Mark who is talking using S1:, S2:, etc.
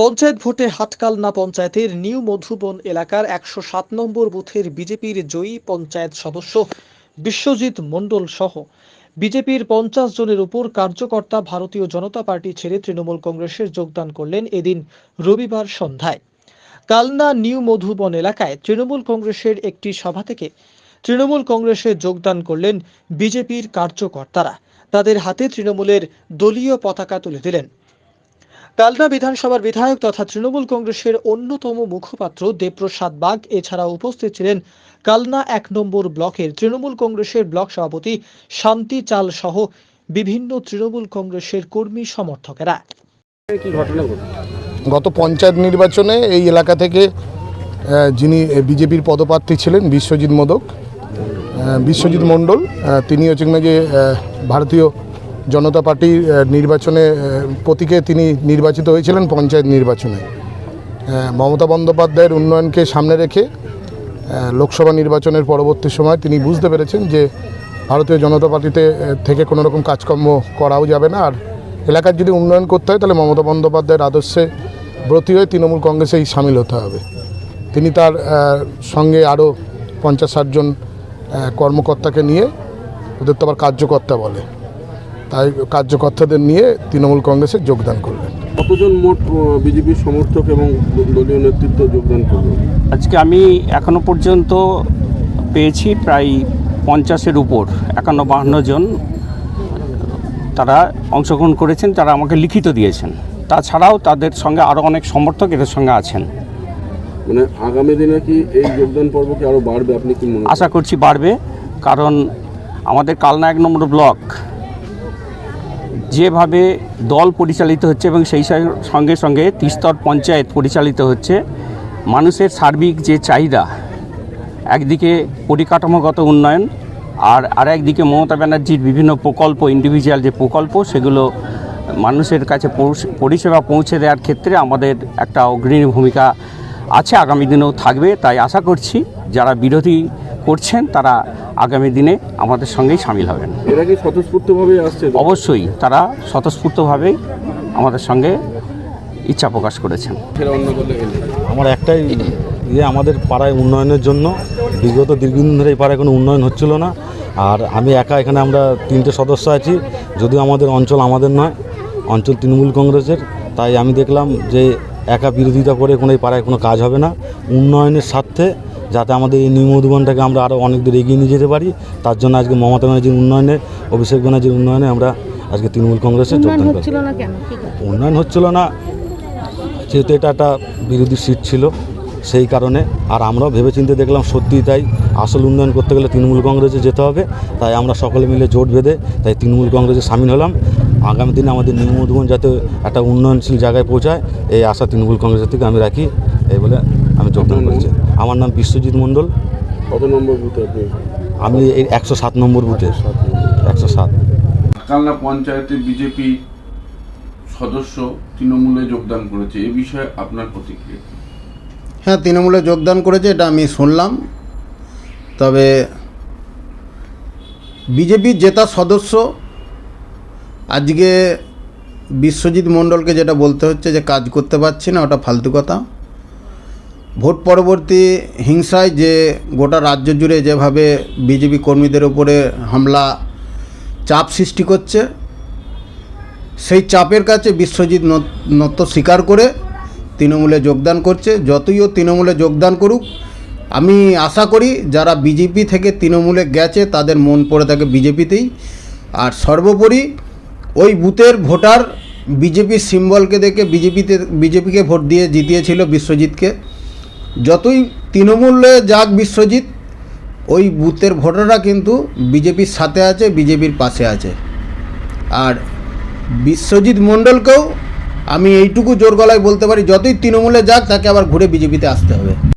S1: পঞ্চায়েত ভোটে হাটকালনা পঞ্চায়েতের নিউ মধুবন এলাকার একশো সাত নম্বর বুথের বিজেপির জয়ী পঞ্চায়েত সদস্য বিশ্বজিৎ মণ্ডল সহ। বিজেপির পঞ্চাশ জনের উপর কার্যকর্তা ভারতীয় জনতা পার্টি ছেড়ে তৃণমূল কংগ্রেসের যোগদান করলেন এদিন রবিবার সন্ধ্যায়। কালনা নিউ মধুবন এলাকায় তৃণমূল কংগ্রেসের একটি সভা থেকে তৃণমূল কংগ্রেসে যোগদান করলেন বিজেপির কার্যকর্তারা। তাদের হাতে তৃণমূলের দলীয় পতাকা তুলে দিলেন। কালনা বিধানসভার বিধায়ক তথা তৃণমূল কংগ্রেসের অন্যতম মুখপাত্র দেবপ্রসাদ বাগ এছাড়া উপস্থিত ছিলেন কালনা এক নম্বর ব্লকের তৃণমূল কংগ্রেসের ব্লক সভাপতি শান্তি চাল সহ বিভিন্ন তৃণমূল কংগ্রেসের কর্মী সমর্থকেরা।
S2: কি ঘটনা ঘটে
S3: গত পঞ্চায়েত নির্বাচনে এই এলাকা থেকে যিনি বিজেপির পদপ্রার্থী ছিলেন বিশ্বজিৎ মোদক বিশ্বজিৎ মণ্ডল তিনি হচ্ছেন যে ভারতীয় জনতা পার্টির নির্বাচনে প্রতীকে তিনি নির্বাচিত হয়েছিলেন পঞ্চায়েত নির্বাচনে। মমতা বন্দ্যোপাধ্যায়ের উন্নয়নকে সামনে রেখে লোকসভা নির্বাচনের পরবর্তী সময় তিনি বুঝতে পেরেছেন যে ভারতীয় জনতা পার্টিতে থেকে কোনো রকম কাজকর্ম করাও যাবে না। আর এলাকার যদি উন্নয়ন করতে হয়, তাহলে মমতা বন্দ্যোপাধ্যায়ের আদর্শে ব্রতী হয়ে তৃণমূল কংগ্রেসেই সামিল হতে হবে। তিনি তার সঙ্গে আরও পঞ্চাশ ষাটজন কর্মকর্তাকে নিয়ে ওদের তো আবার কার্যকর্তা বলে। তাই কার্যকর্তাদের নিয়ে তৃণমূল কংগ্রেসে যোগদান করলেন।
S2: কতজন মোট বিজেপির সমর্থক এবং দলীয় নেতৃত্ব যোগদান করল
S4: আজকে আমি এখনও পর্যন্ত পেয়েছি প্রায় পঞ্চাশের উপর একান্ন বাহান্ন জন তারা অংশগ্রহণ করেছেন তারা আমাকে লিখিত দিয়েছেন। তাছাড়াও তাদের সঙ্গে আরও অনেক সমর্থক এদের সঙ্গে আছেন।
S2: মানে আগামী দিনে কি এই যোগদান পর্ব কি আরও বাড়বে? আপনি কি মনে
S4: আশা করছি বাড়বে কারণ আমাদের কালনা এক নম্বর ব্লক যেভাবে দল পরিচালিত হচ্ছে এবং সেই সঙ্গে সঙ্গে তিস্তর পঞ্চায়েত পরিচালিত হচ্ছে, মানুষের সার্বিক যে চাহিদা, একদিকে পরিকাঠামোগত উন্নয়ন আর আর একদিকে মমতা ব্যানার্জির বিভিন্ন প্রকল্প ইন্ডিভিজুয়াল যে প্রকল্প, সেগুলো মানুষের কাছে পরিষেবা পৌঁছে দেওয়ার ক্ষেত্রে আমাদের একটা অগ্রণী ভূমিকা আছে, আগামী দিনেও থাকবে। তাই আশা করছি যারা বিরোধী করছেন তারা আগামী দিনে আমাদের সঙ্গেই সামিল হবেন।
S2: এরা কি স্বতঃস্ফূর্তভাবে আসছে?
S4: অবশ্যই তারা স্বতঃস্ফূর্তভাবেই আমাদের সঙ্গে ইচ্ছা প্রকাশ করেছেন।
S5: আমার একটাই ইয়ে আমাদের পাড়ায় উন্নয়নের জন্য। বিগত দীর্ঘদিন ধরে এই পাড়ায় কোনো উন্নয়ন হচ্ছিল না। আর আমি একা এখানে আমরা তিনটে সদস্য আছি। যদিও আমাদের অঞ্চল আমাদের নয় অঞ্চল তৃণমূল কংগ্রেসের। তাই আমি দেখলাম যে একা বিরোধিতা করে কোনো এই পাড়ায় কোনো কাজ হবে না। উন্নয়নের স্বার্থে যাতে আমাদের এই নিউ মধুবনটাকে আমরা আরও অনেক দূর এগিয়ে নিয়ে যেতে পারি। তার জন্য আজকে মমতা ব্যানার্জির উন্নয়নে অভিষেক ব্যানার্জির উন্নয়নে আমরা আজকে তৃণমূল কংগ্রেসে যোগদান করি
S6: হচ্ছিল না কেন? কি কারণে?
S5: উন্নয়ন হচ্ছিল না যেহেতু এটা একটা বিরোধী সিট ছিল সেই কারণে আর আমরাও ভেবেচিন্তে দেখলাম সত্যিই তাই আসল উন্নয়ন করতে গেলে তৃণমূল কংগ্রেসে যেতে হবে তাই আমরা সকলে মিলে জোট বেঁধে তাই তৃণমূল কংগ্রেসে সামিল হলাম। আগামী দিনে আমাদের নিউ মধুবন যাতে একটা উন্নয়নশীল জায়গায় পৌঁছায় এই আশা তৃণমূল কংগ্রেসের থেকে আমি রাখি এই বলে আমি যোগদান করেছি আমার নাম বিশ্বজিৎ মণ্ডল।
S2: কত নম্বর বুথে আপনি?
S5: আমি এই একশো সাত নম্বর বুথে। একশো সাত
S7: কালনা পঞ্চায়েতে বিজেপি সদস্য তৃণমূলে যোগদান করেছে। এ বিষয়ে আপনার প্রতিক্রিয়া
S8: হ্যাঁ তৃণমূলে যোগদান করেছে এটা আমি শুনলাম। তবে বিজেপির জেতা সদস্য আজকে বিশ্বজিৎ মণ্ডলকে যেটা বলতে হচ্ছে যে কাজ করতে পারছি না ওটা ফালতু কথা। ভোট পরবর্তী হিংসায় যে গোটা রাজ্য জুড়ে যেভাবে বিজেপি কর্মীদের উপরে হামলা, চাপ সৃষ্টি করছে, সেই চাপের কাছে বিশ্বজিৎ নত- নত্য স্বীকার করে তৃণমূলে যোগদান করছে। যতই ও তৃণমূলে যোগদান করুক, আমি আশা করি যারা বিজেপি থেকে তৃণমূলে গেছে, তাদের মন পড়ে থাকে বিজেপিতেই। আর সর্বোপরি ওই বুথের ভোটার বিজেপির সিম্বলকে দেখে বিজেপিতে, বিজেপিকে ভোট দিয়ে জিতিয়েছিল বিশ্বজিৎকে। যতই তৃণমূলে যাক বিশ্বজিৎ, ওই বুথের ভোটাররা কিন্তু বিজেপির সাথে আছে, বিজেপির পাশে আছে। আর বিশ্বজিৎ মণ্ডলকেও আমি এইটুকু জোর গলায় বলতে পারি, যতই তৃণমূলে যাক তাকে আবার ঘুরে বিজেপিতে আসতে হবে।